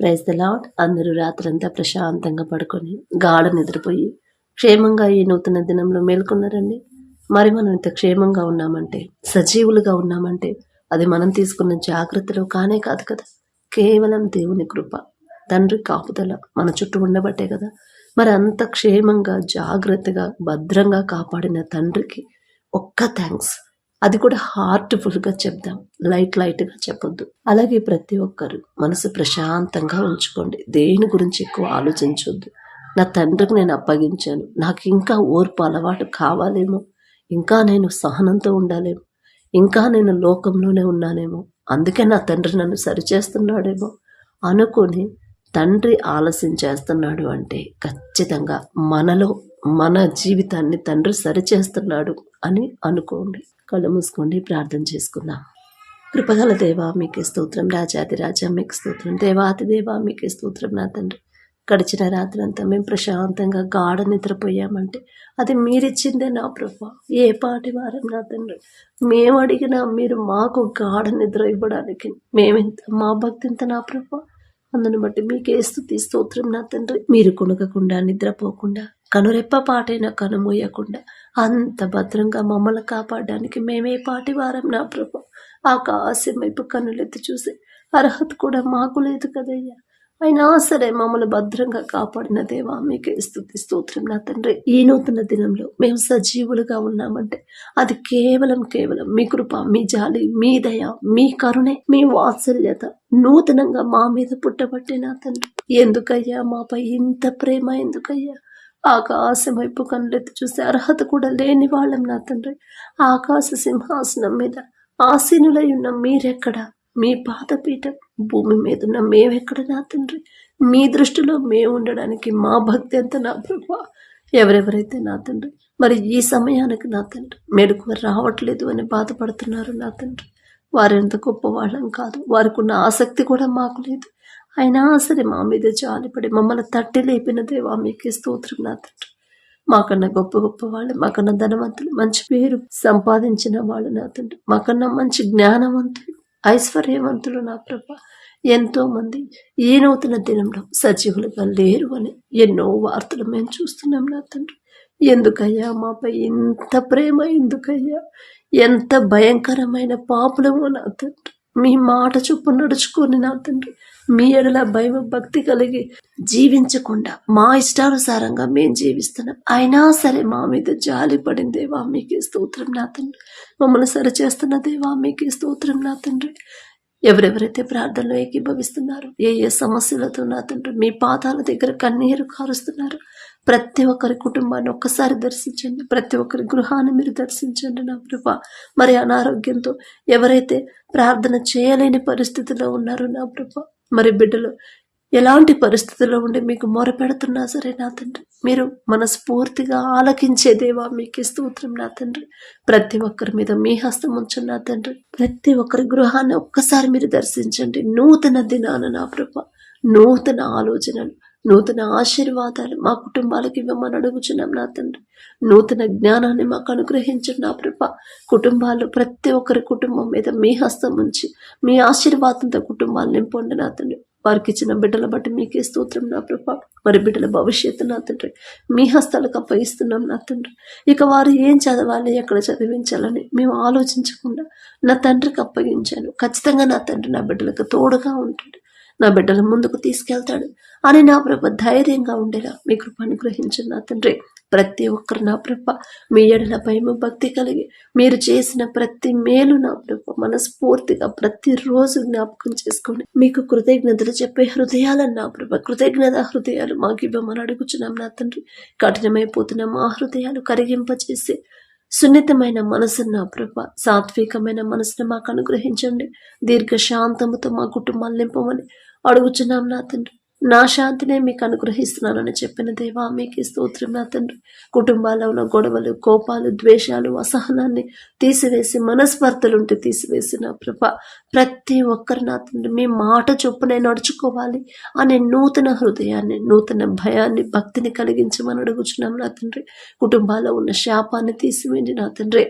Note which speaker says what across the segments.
Speaker 1: Praise the lord అందరూ రాత్రంతా ప్రశాంతంగా పడుకొని గాఢ నిద్రపోయి క్షేమంగా ఈ నూతన దినంలో మేల్కొన్నారండి. మరి మనం ఇంత క్షేమంగా ఉన్నామంటే సజీవులుగా ఉన్నామంటే అది మనం తీసుకున్న జాగ్రత్తలు కానే కాదు కదా. కేవలం దేవుని కృప తండ్రి కాపుదల మన చుట్టూ ఉండబట్టే కదా. మరి అంత క్షేమంగా జాగ్రత్తగా భద్రంగా కాపాడిన తండ్రికి ఒక్క థ్యాంక్స్ అది కూడా హార్ట్ఫుల్గా చెప్దాం. లైట్ లైట్గా చెప్పొద్దు. అలాగే ప్రతి ఒక్కరు మనసు ప్రశాంతంగా ఉంచుకోండి. దేని గురించి ఎక్కువ ఆలోచించొద్దు. నా తండ్రికి నేను అప్పగించాను. నాకు ఇంకా ఓర్పు అలవాటు కావాలేమో. ఇంకా నేను సహనంతో ఉండాలేమో. ఇంకా నేను లోకంలోనే ఉన్నానేమో. అందుకే నా తండ్రి నన్ను సరిచేస్తున్నాడేమో. అనుకొని తండ్రి ఆలస్యం చేస్తున్నాడు అంటే ఖచ్చితంగా మనలో మన జీవితాన్ని తండ్రి సరిచేస్తున్నాడు అని అనుకోండి. కళ్ళు మూసుకోండి ప్రార్థన చేసుకుందాం. కృపగల దేవా మీకే స్తోత్రం. రాజాది రాజా మీకు స్తోత్రం. దేవాతి దేవా మీకే స్తోత్రం నా తండ్రి. గడిచిన రాత్రి అంతా మేము ప్రశాంతంగా గాఢ నిద్రపోయామంటే అది మీరిచ్చిందే నా ప్రభా. ఏ పాటి వారం నా తండ్రి? మేము అడిగినా మీరు మాకు గాఢ నిద్ర ఇవ్వడానికి మేమెంత మా భక్తి ఇంత నా ప్రభా? అందుని బట్టి మీకే స్థుతి స్తోత్రం నా తండ్రి. మీరు కొనకకుండా నిద్రపోకుండా కనురెప్ప పాటైనా కనుమూయకుండా అంత భద్రంగా మమ్మల్ని కాపాడడానికి మేమే పాటి వారం నా ప్రభు. ఆకాశం వైపు కన్నులెత్తి చూసి అర్హత కూడా మాకు లేదు కదయ్యా. అయినా సరే మమ్మల్ని భద్రంగా కాపాడిన దేవా మీకే స్థుతి స్తోత్రం నా తండ్రి. ఈ నూతన దినంలో మేము సజీవులుగా ఉన్నామంటే అది కేవలం కేవలం మీ కృప మీ జాలి మీ దయ మీ కరుణే మీ వాత్సల్యత నూతనంగా మా మీద పుట్టబట్టే నా తండ్రి. ఎందుకయ్యా మాపై ఇంత ప్రేమ? ఎందుకయ్యా? ఆకాశం వైపు కళ్ళెత్తి చూసే అర్హత కూడా లేని వాళ్ళం నా తండ్రి. ఆకాశ సింహాసనం మీద ఆసీనులై ఉన్న మీరెక్కడ? మీ పాదపీఠం భూమి మీద ఉన్న మేమెక్కడ నా తండ్రి? మీ దృష్టిలో మేము ఉండడానికి మా భక్తి ఎంత నా ప్రభా? ఎవరెవరైతే నా తండ్రి? మరి ఈ సమయానికి నా తండ్రి? మెడుకు రావట్లేదు అని బాధపడుతున్నారు నా తండ్రి. వారెంత గొప్ప వాళ్ళం కాదు. వారికి ఉన్న ఆసక్తి కూడా మాకు లేదు. అయినా సరే మా మీద జాలిపడి మమ్మల్ని తట్టి లేపిన దేవా మీకే స్తోత్రం నా తండ్రి. మాకన్నా గొప్ప గొప్ప వాళ్ళు మాకన్నా ధనవంతులు మంచి పేరు సంపాదించిన వాళ్ళు నా తండ్రి. మాకన్నా మంచి జ్ఞానవంతులు ఐశ్వర్యవంతులు నా ప్రభ. ఎంతో మంది ఈ నూతన దినంలో సజీవులుగా లేరు అని ఎన్నో వార్తలు మేము చూస్తున్నాం నా తండ్రి. ఎందుకయ్యా మాపై ఇంత ప్రేమ ఎందుకయ్యా? ఎంత భయంకరమైన పాపులమో నా తండ్రి. మీ మాట చొప్పు నడుచుకొని నా తండ్రి మీ ఎడల భయం భక్తి కలిగి జీవించకుండా మా ఇష్టానుసారంగా మేము జీవిస్తున్నాం. అయినా సరే మా మీద జాలి పడింది దేవా మీకే స్తోత్రం నా తండ్రి. మమ్మల్ని సరిచేస్తున్న దేవా మీకే స్తోత్రం నా తండ్రి. ఎవరెవరైతే ప్రార్థనలో ఏకీభవిస్తున్నారు ఏ ఏ సమస్యలతో నా తండ్రి మీ పాదాల దగ్గర కన్నీరు కారుస్తున్నారు ప్రతి ఒక్కరి కుటుంబాన్ని ఒక్కసారి దర్శించండి. ప్రతి ఒక్కరి గృహాన్ని మీరు దర్శించండి నా ప్రభ. మరి అనారోగ్యంతో ఎవరైతే ప్రార్థన చేయలేని పరిస్థితిలో ఉన్నారో నా ప్రభ మరి బిడ్డలు ఎలాంటి పరిస్థితుల్లో ఉండి మీకు మొరపెడుతున్నా సరే నా తండ్రి? మీరు మనస్ఫూర్తిగా ఆలకించే దేవా మీకు స్తోత్రం నా తండ్రి. ప్రతి ఒక్కరి మీద మీ హస్తం ఉంచండి నా తండ్రి. ప్రతి ఒక్కరి గృహాన్ని ఒక్కసారి మీరు దర్శించండి. నూతన దినాన నా ప్రభ. నూతన ఆలోచనలు నూతన ఆశీర్వాదాలు మా కుటుంబాలకు ఇవ్వమని అడుగుచున్నాం నా తండ్రి. నూతన జ్ఞానాన్ని మాకు అనుగ్రహించండి నా ప్రభ. కుటుంబాలు ప్రతి ఒక్కరి కుటుంబం మీద మీ హస్తం ఉంచి మీ ఆశీర్వాదంతో కుటుంబాలు నింపండి నా తండ్రి. వారికి ఇచ్చిన బిడ్డల బట్టి మీకే స్తోత్రం నా ప్రభ. మరి బిడ్డల భవిష్యత్తు నా తండ్రి. మీ హస్తాలకు అప్పగిస్తున్నాం నా తండ్రి. ఇక వారు ఏం చదవాలి ఎక్కడ చదివించాలని మేము ఆలోచించకుండా నా తండ్రికి అప్పగించాను. ఖచ్చితంగా నా తండ్రి నా బిడ్డలకు తోడుగా ఉంటాడు. నా బిడ్డల ముందుకు తీసుకెళ్తాడు. అని నా ప్రభ ధైర్యంగా ఉండేలా మీ కృప అనుగ్రహించండి నా తండ్రి. ప్రతి ఒక్కరు నా ప్రభ మీ ఎడల భయము భక్తి కలిగి మీరు చేసిన ప్రతి మేలు నా ప్రభ మనస్ఫూర్తిగా ప్రతిరోజు జ్ఞాపకం చేసుకోండి మీకు కృతజ్ఞతలు చెప్పే హృదయాలను నా ప్రభ కృతజ్ఞత హృదయాలు మాకు ఇవ్వమని అడుగుచున్నాం నా తండ్రి. కఠినమైపోతున్న మా హృదయాలు కరిగింపచేసి సున్నితమైన మనసును నా ప్రభ సాత్వికమైన మనసును మాకు అనుగ్రహించండి. దీర్ఘశాంతముతో మా కుటుంబాలు నింపమని అడుగుచున్నాం నా తండ్రి. నా శాంతినే మీకు అనుగ్రహిస్తున్నానని చెప్పిన దేవా మీకు స్తోత్రం నా తండ్రి. కుటుంబాల్లో ఉన్న గొడవలు కోపాలు ద్వేషాలు అసహనాన్ని తీసివేసి మనస్పర్ధలుంటే తీసివేసి నా ప్రభ ప్రతి ఒక్కరు నా తండ్రి మీ మాట చొప్పునే నడుచుకోవాలి అనే నూతన హృదయాన్ని నూతన భయాన్ని భక్తిని కలిగించమని అడుగుచున్నాం నా తండ్రి. కుటుంబాల్లో ఉన్న శాపాన్ని తీసివేయండి నా తండ్రి.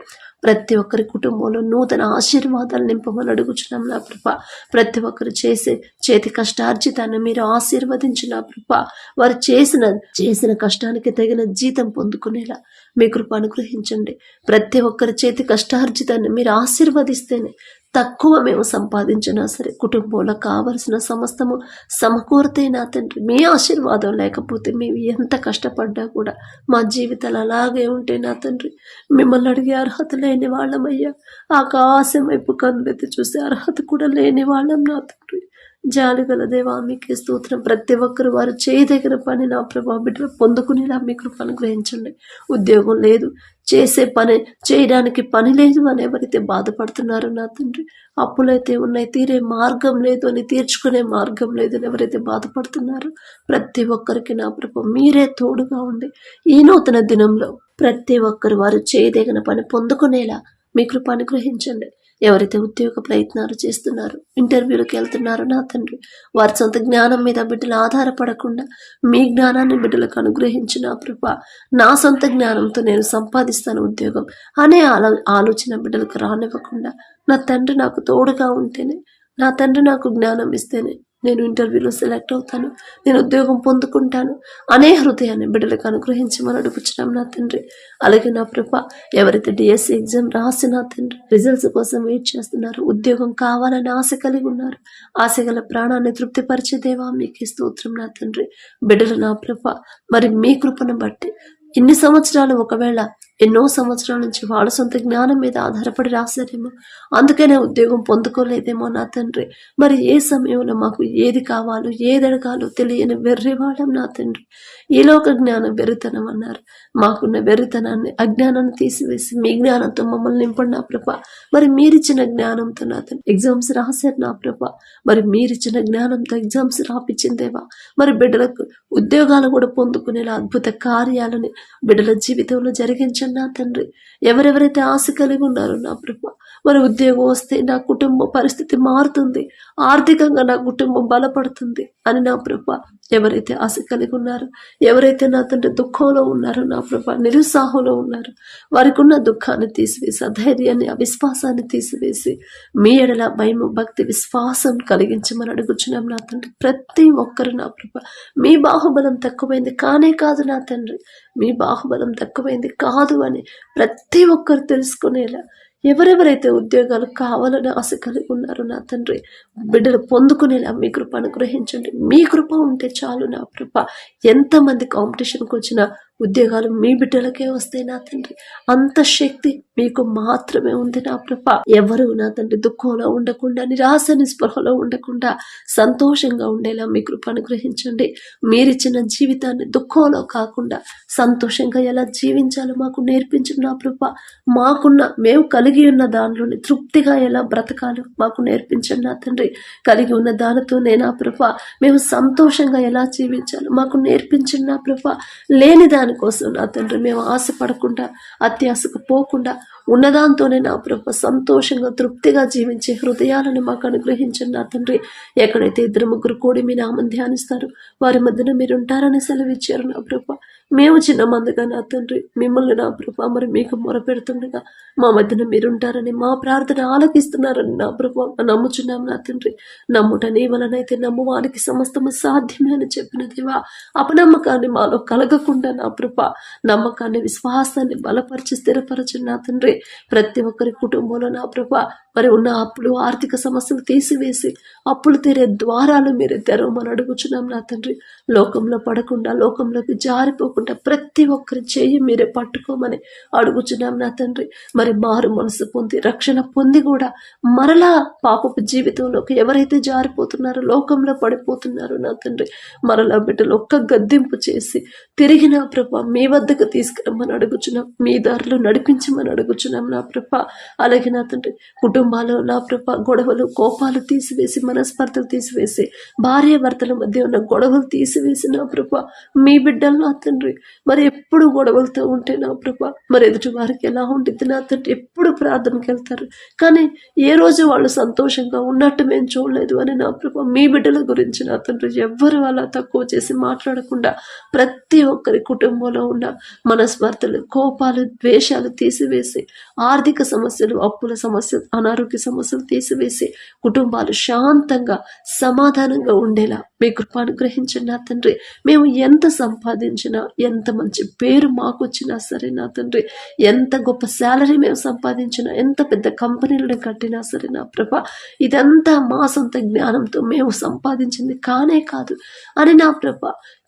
Speaker 1: ప్రతి ఒక్కరి కుటుంబంలో నూతన ఆశీర్వాదాలు నింపమని అడుగుచున్నాం నా ప్రభ ప్రతి ఒక్కరు చేసే చేతి కష్టార్జితాన్ని మీరు ఆశీర్వదించిన నా ప్రభ వారు చేసిన చేసిన కష్టానికి తగిన జీతం పొందుకునేలా మీ కృప అనుగ్రహించండి. ప్రతి ఒక్కరి చేతి కష్టార్జితాన్ని మీరు ఆశీర్వదిస్తేనే తక్కువ మేము సంపాదించినా సరే కుటుంబంలో కావలసిన సమస్తము సమకూరితే నా తండ్రి మీ ఆశీర్వాదం లేకపోతే మేము ఎంత కష్టపడ్డా కూడా మా జీవితాలు అలాగే ఉంటే నా తండ్రి. మిమ్మల్ని అడిగే అర్హత లేని వాళ్ళమయ్యా. ఆకాశం వైపు కనులెత్తి చూసే అర్హత కూడా లేని వాళ్ళం నా తండ్రి. జాలిగల దేవా మీకు స్తోత్రం. ప్రతి ఒక్కరు వారు చేయదగిన పని నా ప్రభావ బిడ్డలు పొందుకునేలా మీ కృప అనుగ్రహించండి ఉద్యోగం లేదు చేసే పని చేయడానికి పని లేదు అని ఎవరైతే బాధపడుతున్నారో నా తండ్రి అప్పులైతే ఉన్నాయి తీరే మార్గం లేదు అని తీర్చుకునే మార్గం లేదు అని ఎవరైతే బాధపడుతున్నారో ప్రతి ఒక్కరికి నా ప్రభు మీరే తోడుగా ఉండి ఈ నూతన దినంలో ప్రతి ఒక్కరు వారు చేయదగిన పని పొందుకునేలా మీ కృప అనుగ్రహించండి. ఎవరైతే ఉద్యోగ ప్రయత్నాలు చేస్తున్నారో ఇంటర్వ్యూలకు వెళ్తున్నారో నా తండ్రి వారి సొంత జ్ఞానం మీద బిడ్డలు ఆధారపడకుండా మీ జ్ఞానాన్ని బిడ్డలకు అనుగ్రహించిన కృప నా సొంత జ్ఞానంతో నేను సంపాదిస్తాను ఉద్యోగం. అనే ఆలో ఆలోచన బిడ్డలకు రానివ్వకుండా నా తండ్రి నాకు తోడుగా ఉంటేనే నా తండ్రి నాకు జ్ఞానం ఇస్తేనే నేను ఇంటర్వ్యూలో సెలెక్ట్ అవుతాను. నేను ఉద్యోగం పొందుకుంటాను. అనే హృదయాన్ని బిడ్డలకు అనుగ్రహించమని అడుగుచున్నాం నా తండ్రి. అలాగే నా ప్రభ ఎవరైతే డిఎస్సి ఎగ్జామ్ రాసి నా తండ్రి రిజల్ట్స్ కోసం వెయిట్ చేస్తున్నారు. ఉద్యోగం కావాలని ఆశ కలిగి ఉన్నారు. ఆశ గల ప్రాణాన్ని తృప్తిపరిచే దేవా మీకు స్తోత్రం నా తండ్రి. బిడ్డలు నా ప్రభ మరి మీ కృపను బట్టి ఇన్ని సంవత్సరాలు ఒకవేళ ఎన్నో సంవత్సరాల నుంచి వాళ్ళ సొంత జ్ఞానం మీద ఆధారపడి రాశారేమో. అందుకనే ఉద్యోగం పొందుకోలేదేమో నా తండ్రి. మరి ఏ సమయంలో మాకు ఏది కావాలో ఏది అడగాలో తెలియని వెర్రివాళ్ళం నా తండ్రి. ఈలోక జ్ఞానం వెర్రితనం అన్నారు. మాకున్న వెర్రితనాన్ని అజ్ఞానాన్ని తీసివేసి మీ జ్ఞానంతో మమ్మల్ని నింపండి నా ప్రభ. మరి మీరిచ్చిన జ్ఞానంతో నా తండ్రి. ఎగ్జామ్స్ రాశారు నా ప్రభ. మరి మీరిచ్చిన జ్ఞానంతో ఎగ్జామ్స్ రాపించిందేవా మరి బిడ్డలకు ఉద్యోగాలు కూడా పొందుకునేలా అద్భుత కార్యాలని బిడ్డల జీవితంలో జరిగించ నా తండ్రి. ఎవరెవరైతే ఆశ కలిగి ఉన్నారో నా ప్రభ మన ఉద్యోగం వస్తే నా కుటుంబ పరిస్థితి మారుతుంది. ఆర్థికంగా నా కుటుంబం బలపడుతుంది అని నా ప్రభ ఎవరైతే ఆశ కలిగి ఉన్నారో ఎవరైతే నా తండ్రి దుఃఖంలో ఉన్నారో నా ప్రభ నిరుత్సాహంలో ఉన్నారు వారికి ఉన్న దుఃఖాన్ని తీసివేసి అధైర్యాన్ని అవిశ్వాసాన్ని తీసివేసి మీ ఎడల భయం భక్తి విశ్వాసం కలిగించమని అడుగుచున్నాం నా తండ్రి. ప్రతి ఒక్కరు నా ప్రభ మీ బాహుబలం తక్కువైంది కానే కాదు నా తండ్రి. మీ బాహుబలం తక్కువైంది కాదు అని ప్రతి ఒక్కరు తెలుసుకునేలా ఎవరెవరైతే ఉద్యోగాలు కావాలని ఆశ కలిగి ఉన్నారో నా తండ్రి బిడ్డలు పొందుకునేలా మీ కృప అనుగ్రహించండి. మీ కృప ఉంటే చాలు నా కృప ఎంతమంది కాంపిటీషన్కి వచ్చినా ఉద్యోగాలు మీ బిడ్డలకే వస్తాయి నా తండ్రి. అంత శక్తి మీకు మాత్రమే ఉంది నా ప్రభ. ఎవరు నా తండ్రి దుఃఖంలో ఉండకుండా నిరాశ నిస్పృహలో ఉండకుండా సంతోషంగా ఉండేలా మీ కృప అనుగ్రహించండి. మీరిచ్చిన జీవితాన్ని దుఃఖంలో కాకుండా సంతోషంగా ఎలా జీవించాలో మాకు నేర్పించిన నా ప్రభ. మాకున్న మేము కలిగి ఉన్న దానిలోని తృప్తిగా ఎలా బ్రతకాలో మాకు నేర్పించండి నా తండ్రి. కలిగి ఉన్న దానితోనే నా ప్రభ మేము సంతోషంగా ఎలా జీవించాలో మాకు నేర్పించిన నా ప్రభ. లేని దానికోసం నా తండ్రి మేము ఆశపడకుండా అత్యాశకు పోకుండా ఉన్నదాంతోనే నా ప్రభ సంతోషంగా తృప్తిగా జీవించే హృదయాలను మాకు అనుగ్రహించండి నా తండ్రి. ఎక్కడైతే ఇద్దరు ముగ్గురు కూడి మీ నామం ధ్యానిస్తారు వారి మధ్యన మీరు ఉంటారని సెలవిచ్చారు నా ప్రభ. మేము చిన్న మందుగా నా తండ్రి. మిమ్మల్ని నా ప్రభ మరి మీకు మొరపెడుతుండగా మా మధ్యన మీరుంటారని మా ప్రార్థన ఆలకిస్తున్నారని నా ప్రభ నమ్ముచున్నాం నా తండ్రి. నమ్ముట నీ వలనైతే నమ్మువానికి సమస్తము సాధ్యమే అని చెప్పిన దేవా అపనమ్మకాన్ని మాలో కలగకుండా నా ప్రభ నమ్మకాన్ని విశ్వాసాన్ని బలపరిచి స్థిరపరచు నా తండ్రి. ప్రతి ఒక్కరి కుటుంబంలో నా ప్రభ మరి ఉన్న అప్పులు ఆర్థిక సమస్యలు తీసివేసి అప్పులు తీరే ద్వారాలు మీరు తెరవమని అడుగుచున్నాం నా తండ్రి. లోకంలో పడకుండా లోకంలోకి జారిపోకుండా ప్రతి ఒక్కరి చేయి మీరే పట్టుకోమని అడుగుచున్నాం నా తండ్రి. మరి మారు మనసు పొంది రక్షణ పొంది కూడా మరలా పాపపు జీవితంలోకి ఎవరైతే జారిపోతున్నారో లోకంలో పడిపోతున్నారో నా తండ్రి మరలా బిడ్డలు ఒక్క గద్దింపు చేసి తిరిగి నా ప్రభ మీ వద్దకు తీసుకురమ్మని అడుగుచున్నాం. మీ దారిలో నడిపించమని అడుగుచున్నాం నా ప్రభ. అలాగే నా తండ్రి కుటుంబ కుటుంబాలు నా ప్రభ గొడవలు కోపాలు తీసివేసి మనస్పర్ధలు తీసివేసి భార్య భర్తల మధ్య ఉన్న గొడవలు తీసివేసి నా ప్రభ మీ బిడ్డలు నా తండ్రి. మరి ఎప్పుడు గొడవలతో ఉంటే నా ప్రభ మరి ఎదుటి వారికి ఎలా ఉంటుంది నా తండ్రి? ఎప్పుడు ప్రార్థనకి వెళ్తారు? కానీ ఏ రోజు వాళ్ళు సంతోషంగా ఉన్నట్టు మేము చూడలేదు అని నా ప్రభ మీ బిడ్డల గురించి నా తండ్రి ఎవ్వరు అలా తక్కువ చేసి మాట్లాడకుండా ప్రతి ఒక్కరి కుటుంబంలో ఉన్న మనస్పర్ధలు కోపాలు ద్వేషాలు తీసివేసి ఆర్థిక సమస్యలు అప్పుల సమస్యలు అనారోగ్య సమస్యలు తీసివేసి కుటుంబాలు శాంతంగా సమాధానంగా ఉండేలా మీ కృప అనుగ్రహించండి నా తండ్రి. మేము ఎంత సంపాదించినా ఎంత మంచి పేరు మాకు వచ్చినా సరే నా తండ్రి ఎంత గొప్ప శాలరీ మేము సంపాదించినా ఎంత పెద్ద కంపెనీలను కట్టినా సరే నా ప్రభ ఇదంతా మా సొంత జ్ఞానంతో మేము సంపాదించింది కానే కాదు. అని నా ప్రభ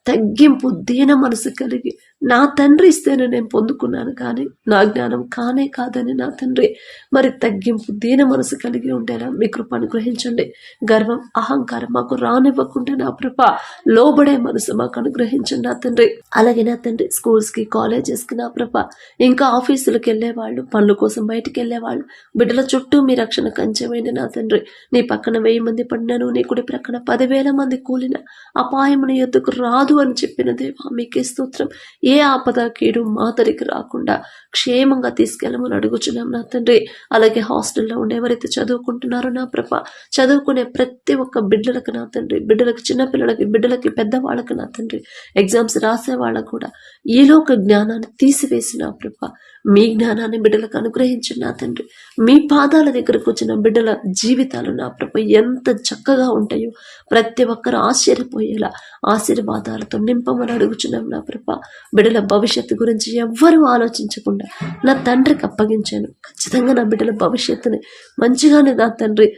Speaker 1: తగ్గింపు దీన మనసు కలిగి నా తండ్రి ఇస్తేనే నేను పొందుకున్నాను కానీ నా జ్ఞానం కానే కాదని నా తండ్రి మరి తగ్గింపు దీన మనసు కలిగి ఉండేలా మీ కృప అనుగ్రహించండి. గర్వం అహంకారం మాకు రానివ్వకుండా నా కృప లోబడే మనసు మాకు అనుగ్రహించండి నా తండ్రి. అలాగే నా తండ్రి స్కూల్స్కి కాలేజెస్కి నా ప్రభ ఇంకా ఆఫీసులకు వెళ్ళేవాళ్ళు పనుల కోసం బయటికి వెళ్ళేవాళ్ళు. బిడ్డల చుట్టూ మీ రక్షణ కంచెమైంది నా తండ్రి. నీ పక్కన వెయ్యి మంది పడినాను నీ కుడి ప్రక్కన పదివేల మంది కూలిన అపాయముని ఎద్దుకు రాదు అని చెప్పిన దేవా మీకే స్తోత్రం. ఏ ఆపద కీడు మాతరికి రాకుండా క్షేమంగా తీసుకెళ్ళమని అడుగుచున్నాం నా తండ్రి. అలాగే హాస్టల్లో ఉండే ఎవరైతే చదువుకుంటున్నారో నా ప్రభ చదువుకునే ప్రతి ఒక్క బిడ్డలకు నా తండ్రి. బిడ్డలకు చిన్నపిల్లలకి బిడ్డలకి పెద్దవాళ్ళకి నా తండ్రి. ఎగ్జామ్స్ రాసే వాళ్ళకు కూడా ఈలోక జ్ఞానాన్ని తీసివేసి నా ప్రభ. మీ జ్ఞానాన్ని బిడ్డలకు అనుగ్రహించిన నా తండ్రి. మీ పాదాల దగ్గరకు వచ్చిన బిడ్డల జీవితాలు నా ప్రభ ఎంత చక్కగా ఉంటాయో ప్రతి ఒక్కరు ఆశ్చర్యపోయేలా ఆశీర్వాదాలతో నింపమని అడుగుచున్నాం నా ప్రభ. బిడ్డల భవిష్యత్తు గురించి ఎవ్వరూ ఆలోచించకుండా నా తండ్రికి అప్పగించాను. ఖచ్చితంగా నా బిడ్డల భవిష్యత్తుని మంచిగానే నా తండ్రి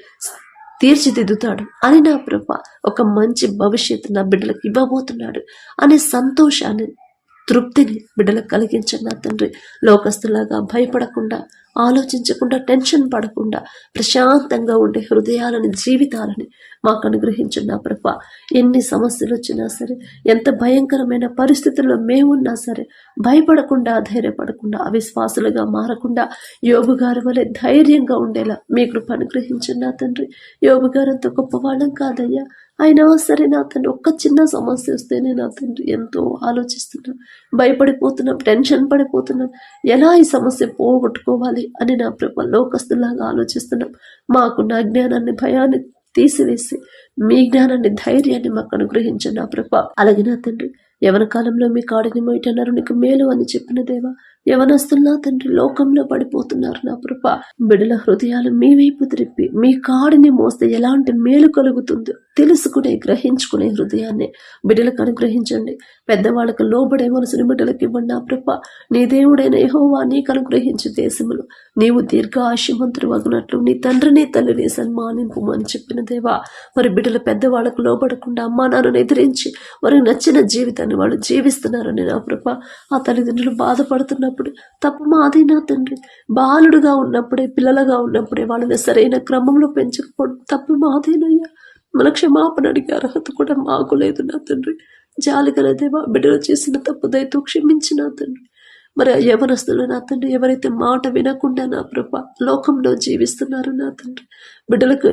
Speaker 1: తీర్చిదిద్దుతాడు. అని నా ప్రభ ఒక మంచి భవిష్యత్తు నా బిడ్డలకు ఇవ్వబోతున్నాడు అనే సంతోషాన్ని తృప్తిని బిడ్డలకు కలిగించండి నా తండ్రి. లోకస్తులాగా భయపడకుండా ఆలోచించకుండా టెన్షన్ పడకుండా ప్రశాంతంగా ఉండే హృదయాలని జీవితాలని మాకు అనుగ్రహించండి నా ప్రభ. ఎన్ని సమస్యలు వచ్చినా సరే ఎంత భయంకరమైన పరిస్థితుల్లో మేమున్నా సరే భయపడకుండా ధైర్యపడకుండా అవిశ్వాసులుగా మారకుండా యోగు గారి వలె ధైర్యంగా ఉండేలా మీ కృప అనుగ్రహించండి నా తండ్రి. యోగు గారు అంత గొప్పవాళ్ళం కాదయ్యా. అయినా సరే నా తండ్రి ఒక్క చిన్న సమస్య వస్తేనే నా తండ్రి ఎంతో ఆలోచిస్తున్నాం. భయపడిపోతున్నాం టెన్షన్ పడిపోతున్నాం. ఎలా ఈ సమస్య పోగొట్టుకోవాలి అని నా ప్రభ లోకస్తులాగా ఆలోచిస్తున్నాం. మాకున్న అజ్ఞానాన్ని భయాన్ని తీసివేసి మీ జ్ఞానాన్ని ధైర్యాన్ని మాకు అనుగ్రహించండి నా ప్రభ. అలాగే నా తండ్రి యవన కాలంలో మీ కాడిని మొయటన్నారు నీకు మేలు అని చెప్పిన దేవా. యవనస్తున్నా తండ్రి లోకంలో పడిపోతున్నారు నా ప్రభ. బిడల హృదయాలు మీ వైపు త్రిప్పి మీ కాడిని మోస్తే ఎలాంటి మేలు కలుగుతుందో తెలుసుకునే గ్రహించుకునే హృదయాన్ని బిడ్డలకు అనుగ్రహించండి. పెద్దవాళ్ళకు లోబడే మనసుని బిడ్డలకు ఇవ్వండి నా ప్రభ. నీ దేవుడైన యహోవా నీకు అనుగ్రహించే దేశములు. నీవు దీర్ఘ దీర్ఘాశమంతుడు వగినట్లు నీ తండ్రిని తల్లిని సన్మానింపు అని చెప్పిన దేవా. మరి బిడ్డలు పెద్దవాళ్ళకు లోబడకుండా అమ్మా నాన్నను ఎదిరించి వారికి నచ్చిన జీవితాన్ని వాళ్ళు జీవిస్తున్నారని నా ప్రభ. ఆ తల్లిదండ్రులు బాధపడుతున్నప్పుడు తప్పు మాది నా తండ్రి. బాలుడుగా ఉన్నప్పుడే పిల్లలుగా ఉన్నప్పుడే వాళ్ళని సరైన క్రమంలో పెంచకపోవడం తప్పు మాదేనయ్యా. మన క్షమాపణ అడిగే అర్హత కూడా మాకు లేదు నా తండ్రి. జాలి గల దేవా బిడ్డలు చేసిన తప్పు దయతో క్షమించి నా తండ్రి. మరి యవనస్తులు నా తండ్రి ఎవరైతే మాట వినకుండా నా ప్రభ లోకంలో జీవిస్తున్నారు నా తండ్రి. బిడ్డలకు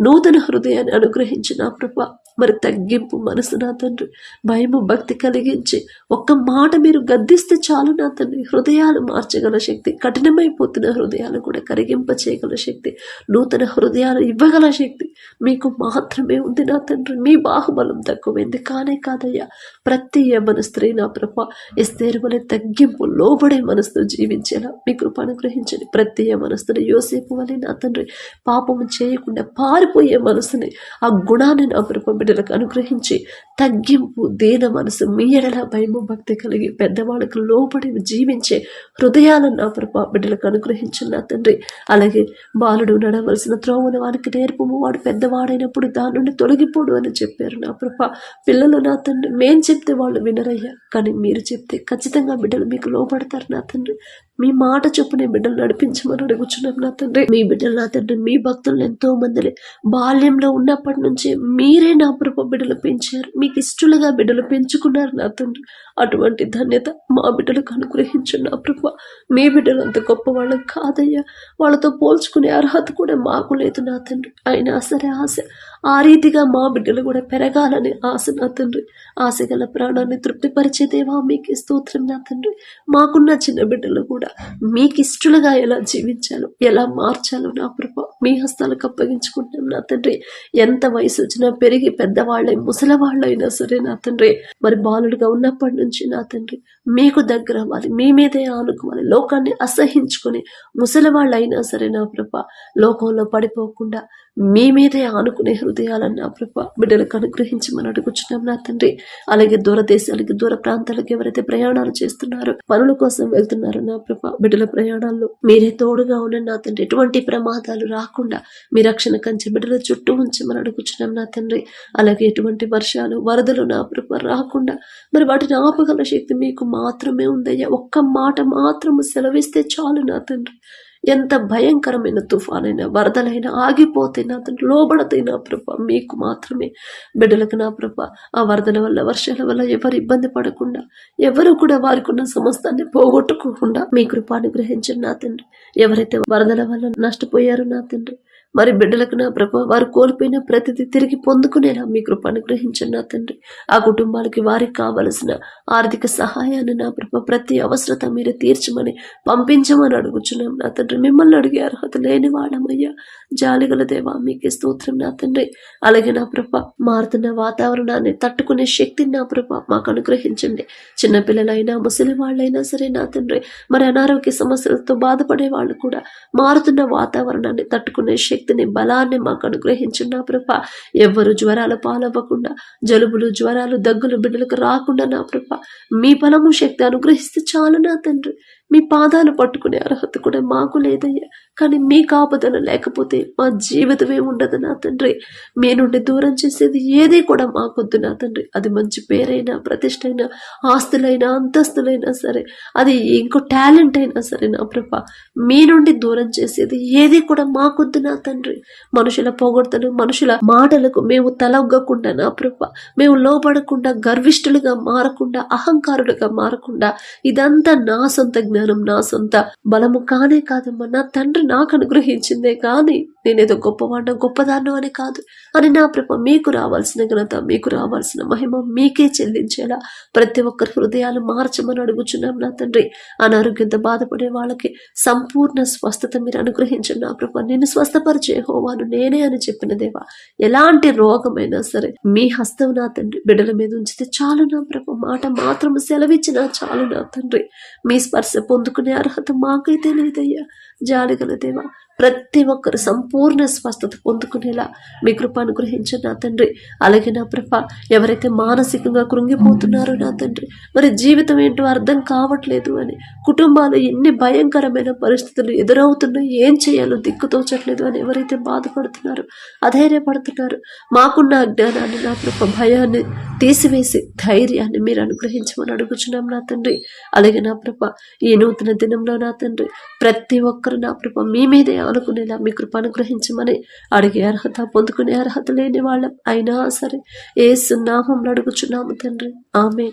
Speaker 1: నూతన హృదయాన్ని అనుగ్రహించి నా ప్రభ మరి తగ్గింపు మనసు నా తండ్రి భయము భక్తి కలిగించి ఒక్క మాట మీరు గద్దిస్తే చాలు నా తండ్రి. హృదయాలు మార్చగల శక్తి కఠినమైపోతున్న హృదయాలు కూడా కరిగింప చేయగల శక్తి నూతన హృదయాలు ఇవ్వగల శక్తి మీకు మాత్రమే ఉంది నా తండ్రి. మీ బాహుబలం తక్కువైంది కానే కాదయ్యా. ప్రతి యవ్వన స్త్రీ నా ప్రభ ఎస్తేరు వలె తగ్గింపు లోబడే మనసుతో జీవించేలా మీ కృప అనుగ్రహించండి. ప్రతి యవ్వనస్తుడు యోసేపు వలె నా తండ్రి పాపము చేయకుండా పారి మారిపోయే మనసుని ఆ గుణాన్ని నా ప్రభ బిడ్డలకు అనుగ్రహించి తగ్గింపు దీన మనసు మీ ఎడల భయము భక్తి కలిగి పెద్దవాళ్ళకు లోపడి జీవించే హృదయాలను నా ప్రభ బిడ్డలకు అనుగ్రహించిన నా తండ్రి. అలాగే బాలుడు నడవలసిన త్రోవను వానికి నేర్పము. వాడు పెద్దవాడైనప్పుడు దాని నుండి తొలగిపోడు అని చెప్పారు నా ప్రభ పిల్లలు నా తండ్రి మేం చెప్తే వాళ్ళు వినరయ్యా. కానీ మీరు చెప్తే ఖచ్చితంగా బిడ్డలు మీకు లోపడతారు నా తండ్రి. మీ మాట చొప్పునే బిడ్డలు నడిపించమని అడుగుచున్నాం నా తండ్రి. మీ బిడ్డలు నా తండ్రి మీ భక్తులను ఎంతో మందిని బాల్యంలో ఉన్నప్పటి నుంచి మీరే నా ప్రభు బిడ్డలు పెంచారు. మీకు ఇష్టలుగా బిడ్డలు పెంచుకున్నారు నా తండ్రి. అటువంటి ధన్యత మా బిడ్డలకు అనుగ్రహించు నా ప్రభు మీ బిడ్డలు అంత గొప్ప వాళ్ళం కాదయ్యా. వాళ్ళతో పోల్చుకునే అర్హత కూడా మాకు లేదు నా తండ్రి. అయినా సరే ఆశ ఆ రీతిగా మా బిడ్డలు కూడా పెరగాలని ఆశ నా తండ్రి. ఆశ గల ప్రాణాన్ని తృప్తిపరిచేదేవా మీకు స్తోత్రం నా తండ్రి. మాకున్న చిన్న బిడ్డలు కూడా మీకు ఇష్టలుగా ఎలా జీవించాలో ఎలా మార్చాలో నా ప్రభ మీ హస్తాలకు అప్పగించుకుంటాం నా తండ్రి. ఎంత వయసు వచ్చినా పెరిగి పెద్దవాళ్ళై ముసలవాళ్ళైనా సరే నా తండ్రి. మరి బాలుడిగా ఉన్నప్పటి నుంచి నా తండ్రి మీకు దగ్గర అవ్వాలి మీ మీదే ఆనుకోవాలి లోకాన్ని అసహించుకొని ముసలివాళ్ళు అయినా సరే నా ప్రభ లోకంలో పడిపోకుండా మీ మీదే ఆనుకునే హృదయాలన్న నా ప్రభ బిడ్డలకు అనుగ్రహించమని అడుగుచున్నాం నా తండ్రి. అలాగే దూర దేశాలకి దూర ప్రాంతాలకు ఎవరైతే ప్రయాణాలు చేస్తున్నారో పనుల కోసం వెళ్తున్నారో నా ప్రభ బిడ్డల ప్రయాణాల్లో మీరే తోడుగా ఉన్న నా తండ్రి. ఎటువంటి ప్రమాదాలు రాకుండా మీ రక్షణ కంచి బిడ్డల చుట్టూ ఉంచి ఉంచమని అడుగుచున్నాం నా తండ్రి. అలాగే ఎటువంటి వర్షాలు వరదలు నా ప్రభ రాకుండా మరి వాటిని ఆపగల శక్తి మీకు మాత్రమే ఉందయ్యా. ఒక్క మాట మాత్రము సెలవిస్తే చాలు నా తండ్రి. ఎంత భయంకరమైన తుఫానైనా వరదలైనా ఆగిపోతే నా తండ్రి లోబడతాయి నా ప్రభ? మీకు మాత్రమే బిడ్డలకు నా ప్రభ. ఆ వరదల వల్ల వర్షాల వల్ల ఎవరు ఇబ్బంది పడకుండా ఎవరు కూడా వారికి ఉన్న సమస్తాన్ని పోగొట్టుకోకుండా మీ కృపాను గ్రహించండి నా తండ్రి. ఎవరైతే వరదల వల్ల నష్టపోయారో నా తండ్రి మరి బిడ్డలకు నా ప్రభ వారు కోల్పోయిన ప్రతిదీ తిరిగి పొందుకునేలా మీ కృప అనుగ్రహించండి నా తండ్రి. ఆ కుటుంబాలకి వారికి కావలసిన ఆర్థిక సహాయాన్ని నా ప్రభ ప్రతి అవసరత మీరు తీర్చమని పంపించమని అడుగుచున్నాం నా తండ్రి. మిమ్మల్ని అడిగే అర్హత లేని వాళ్ళమయ్యా. జాలిగల దేవా మీకే స్తోత్రం నా తండ్రి. అలాగే నా ప్రభ మారుతున్న వాతావరణాన్ని తట్టుకునే శక్తిని నా ప్రభ మాకు అనుగ్రహించండి. చిన్నపిల్లలైనా ముసలి వాళ్ళైనా సరే నా తండ్రి మరి అనారోగ్య సమస్యలతో బాధపడే వాళ్ళు కూడా మారుతున్న వాతావరణాన్ని తట్టుకునే శక్తి శక్తిని బలాన్ని మాకు అనుగ్రహించున్నా ప్రభ. ఎవ్వరు జ్వరాలు పాలవ్వకుండా జలుబులు జ్వరాలు దగ్గులు బిడ్డలకు రాకుండా నా ప్రభ. మీ బలము శక్తి అనుగ్రహిస్తే చాలు నా తండ్రి. మీ పాదాలు పట్టుకునే అర్హత కూడా మాకు లేదయ్యా. కానీ మీ కాపుదల లేకపోతే మా జీవితమే ఉండదు నా తండ్రి. మీ నుండి దూరం చేసేది ఏది కూడా మాకొద్దు నా తండ్రి. అది మంచి పేరైనా ప్రతిష్ట అయినా ఆస్తులైనా అంతస్తులైనా సరే అది ఇంకో టాలెంట్ అయినా సరే నా ప్రభ. మీ నుండి దూరం చేసేది ఏది కూడా మాకొద్దు నా తండ్రి. మనుషుల పొగడ్తలు మనుషుల మాటలకు మేము తలగ్గకుండా నా ప్రభ. మేము లోపడకుండా గర్విష్ఠులుగా మారకుండా అహంకారులుగా మారకుండా ఇదంతా నా సొంత జ్ఞానం నా సొంత బలము కానే కాదమ్మా నా తండ్రి నాకు అనుగ్రహించిందే కానీ నేనేదో గొప్పవాడిన గొప్పదాన్ను అని కాదు. అని నా ప్రభ మీకు రావాల్సిన ఘనత మీకు రావాల్సిన మహిమ మీకే చెల్లించేలా ప్రతి ఒక్కరి హృదయాలు మార్చమని అడుగుచున్నాం నా తండ్రి. అనారోగ్యంతో బాధపడే వాళ్ళకి సంపూర్ణ స్వస్థత మీరు అనుగ్రహించండి నా ప్రభ. నేను స్వస్థపరిచే హోవాను నేనే అని చెప్పిన దేవా. ఎలాంటి రోగమైనా సరే మీ హస్తం నా తండ్రి. బిడ్డల మీద ఉంచితే చాలు నా ప్రభ. మాట మాత్రం సెలవిచ్చినా చాలు నా తండ్రి. మీ స్పర్శ పొందుకునే అర్హత మాకైతే లేదయ్యా. జాలిగల దేవా ప్రతి ఒక్కరు సంపూర్ణ స్వస్థత పొందుకునేలా మీ కృప అనుగ్రహించండి నా తండ్రి. అలాగే నా ప్రభ ఎవరైతే మానసికంగా కృంగిపోతున్నారో నా తండ్రి మరి జీవితం ఏంటో అర్థం కావట్లేదు అని కుటుంబాలు ఎన్ని భయంకరమైన పరిస్థితులు ఎదురవుతున్నాయి ఏం చేయాలో దిక్కుతోచట్లేదు అని ఎవరైతే బాధపడుతున్నారో అధైర్యపడుతున్నారు మాకున్న అజ్ఞానాన్ని నా ప్రభ భయాన్ని తీసివేసి ధైర్యాన్ని మీరు అనుగ్రహించమని అడుగుచున్నాం నా తండ్రి. అలాగే నా ప్రభ ఈ నూతన దినంలో నా తండ్రి ప్రతి ఒక్కరు నా ప్రభ మీ మీదే అనుకునేలా మీ కృప గ్రహించమని అడిగే అర్హత పొందుకునే అర్హత లేని వాళ్ళం. అయినా సరే ఏ సున్నాహం అడుగుచున్నాము తండ్రి. ఆమె